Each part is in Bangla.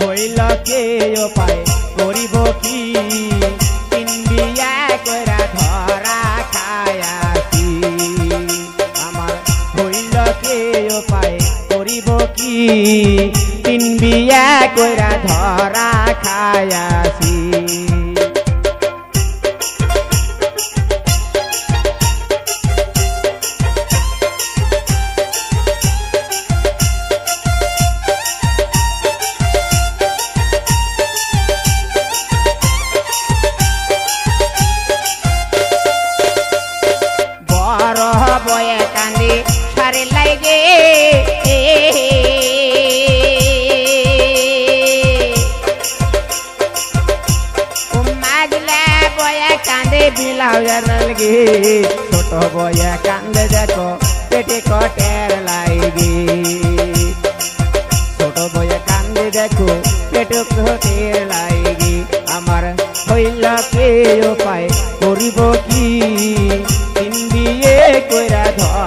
হইল কে পায়, করিব কি? তিন বিয়া কইরা ধরা খায়াছি আমার হইল কে পায়, করিব কি? তিন বিয়া কইরা ধরা খায়াছি বয়ে কান্দি সারে লাগে। কান্দে, বিলাও লাগে। ছোট বয়ে কান্দে দেখো, পেটে কটের লাগে। ছোট বয়ে কান্দে দেখো, পেটে কটের লাগে। আমার হইল কে উপায় করিব কি?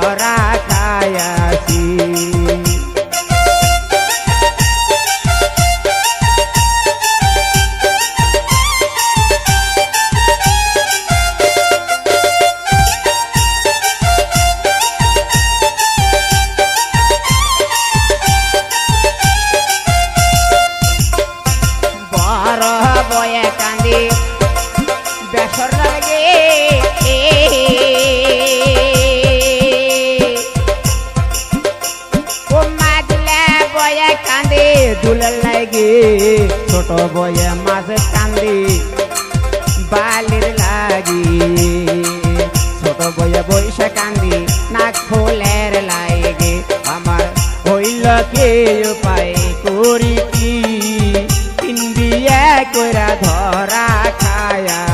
ধরা বয়ে কান্দি বেসর লাগে। বয়ে কান্দি দুলাল লাগে। ছোট বয়ে মাছ কান্দি বালির লাগি। ছোট বয়ে বৈশা কান্দি নাক ফুলের লাগে। আমার হইল কে উপায় করি কি তিন বিয়া কইরা ধরা খায়াছি